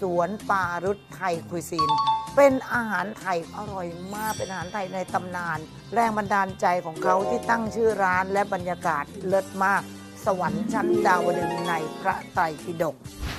สวนป่ารุษไทยคุยซีน เป็นอาหารไทยอร่อยมากเป็นอาหารไทยในตำนาน แรงบันดาลใจของเขาที่ตั้งชื่อร้านและบรรยากาศเลิศมาก สวรรค์ชั้นดาวดึงส์ในพระไตรปิฎก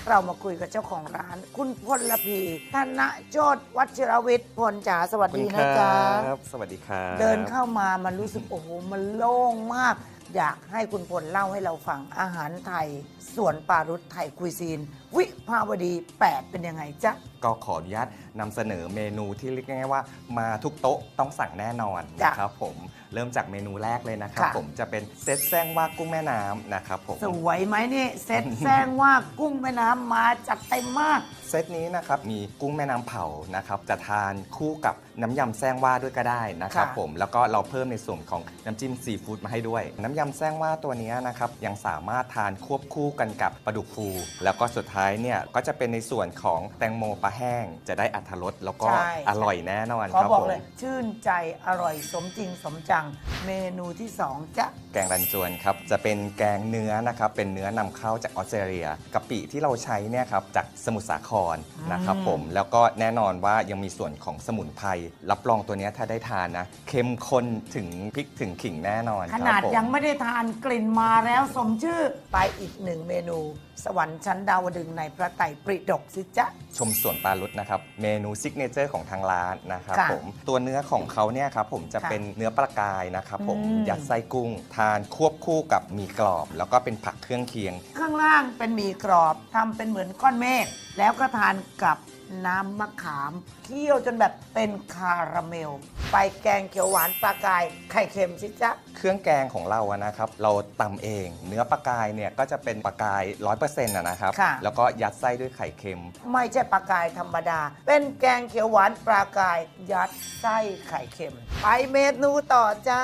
เรามาคุยกับเจ้าของร้าน คุณพลพีธนโจทย์วัชิรวิทย์พลจ๋าสวัสดีนะจ๊ะครับ สวัสดีครับ เดินเข้ามามันรู้สึกโอ้โหมันโล่งมาก อยากให้คุณพลเล่าให้เราฟังอาหารไทยส่วนปารุษไทยคุยซีน วิภาวดี 8 เป็นยังไงจ๊ะ ก็ขออนุญาตนำเสนอเมนูที่เรียกง่ายๆว่ามาทุกโต๊ะต้องสั่งแน่นอนจ้ะนะครับผมเริ่มจากเมนูแรกเลยนะครับค่ะ ผมจะเป็นเซตแซงว่ากุ้งแม่น้ำนะครับผม สวยไหมนี่ เซ็ตแซงว่ากุ้งแม่น้ำมาจัดเต็มมากเซตนี้นะครับมีกุ้งแม่น้ำเผานะครับจะทานคู่กับน้ำยำแซงว่าด้วยก็ได้นะครับค่ะผมแล้วก็เราเพิ่มในส่วนของน้ำจิ้มซีฟู้ดมาให้ด้วย น้ำยำแซงว่าตัวนี้นะครับยังสามารถทานควบคู่กันกับปลาดุกฟู แล้วก็สุดท้ายเนี่ยก็จะเป็นในส่วนของแตงโมปลาแห้ง จะได้อัตรสแล้วก็ใช่ อร่อยแน่นอนขอครับบอกผม เลย ชื่นใจอร่อยสมจริงสมจัง เมนูที่สองจ๊ะแกงรันจวนครับ จะเป็นแกงเนื้อนะครับ เป็นเนื้อนำเข้าจากออสเตรเลียกะปิที่เราใช้เนี่ยครับ จากสมุทรสาครนะครับอืมผมแล้วก็แน่นอนว่ายังมีส่วนของสมุนไพรรับรองตัวเนี้ยถ้าได้ทานนะเข้มข้นถึงพริกถึงขิงแน่นอนขครับนาดผมยังไม่ได้ทานกลิ่นมาแล้วสมชื่อไปอีกหนึ่งเมนู สวรรค์ชั้นดาวดึงส์ในพระไตรปิฎกสิจ๊ะ ชมสวนปลาลุดนะครับ เมนูซิกเนเจอร์ของทางร้านนะครับค่ะผมตัวเนื้อของเขาเนี่ยครับผมจะค่ะเป็นเนื้อปลากายนะครับผมอืม ยัดไส้กุ้ง ทานควบคู่กับหมีกรอบ แล้วก็เป็นผักเครื่องเคียง ข้างล่างเป็นหมี่กรอบทำเป็นเหมือนก้อนเมฆแล้วก็ทานกับน้ำมะขามเคี่ยวจนแบบเป็นคาราเมล ไปแกงเขียวหวานปลากายไข่เค็มสิจ๊ะ เครื่องแกงของเราอะนะครับ เราตำเอง เนื้อปลากายเนี่ยก็จะเป็นปลากาย100%อะนะครับ ค่ะ แล้วก็ยัดไส้ด้วยไข่เค็ม ไม่ใช่ปลากายธรรมดา เป็นแกงเขียวหวานปลากายยัดไส้ไข่เค็ม ไปเมนูต่อจ้า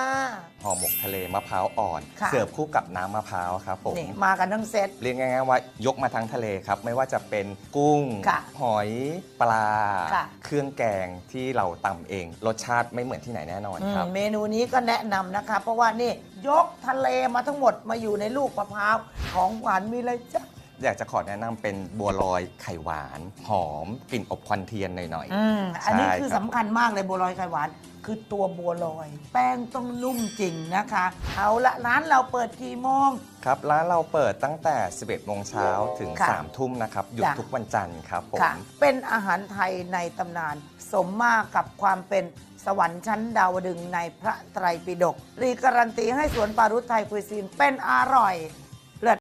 ห่อหมกทะเลมะพร้าวอ่อน ค่ะ เสิร์ฟคู่กับน้ำมะพร้าวครับผม นี่มากันทั้งเซต เรียกง่ายๆว่ายกมาทั้งทะเลครับ ไม่ว่าจะเป็นกุ้ง ค่ะหอยปลา ค่ะ เครื่องแกงที่เราตำเอง รสชาติไม่เหมือนที่ไหนแน่นอนอืมครับเมนูนี้ก็แนะนำนะคะ เพราะว่านี่ยกทะเลมาทั้งหมดมาอยู่ในลูกมะพร้าวของหวานมีอะไรจ๊ะ อยากจะขอแนะนำเป็นบัวลอยไข่หวาน หอมกลิ่นอบควันเทียนหน่อย อืมอันนี้ใช่คือครับ สำคัญมากเลยบัวลอยไข่หวาน คือตัวบัวลอย แป้งต้องนุ่มจริงนะคะ เอาละร้านเราเปิดกี่โมง ครับร้านเราเปิดตั้งแต่ 11โมงเช้าถึงค่ะ3ทุ่มนะครับหยุดจ้ะ ทุกวันจันทร์ครับผม ค่ะ เป็นอาหารไทยในตำนาน สมมากับความเป็นสวรรค์ชั้นดาวดึงส์ในพระไตรปิฎกรีการันตีให้สวนปารุษไทยคุยซีนเป็นอร่อย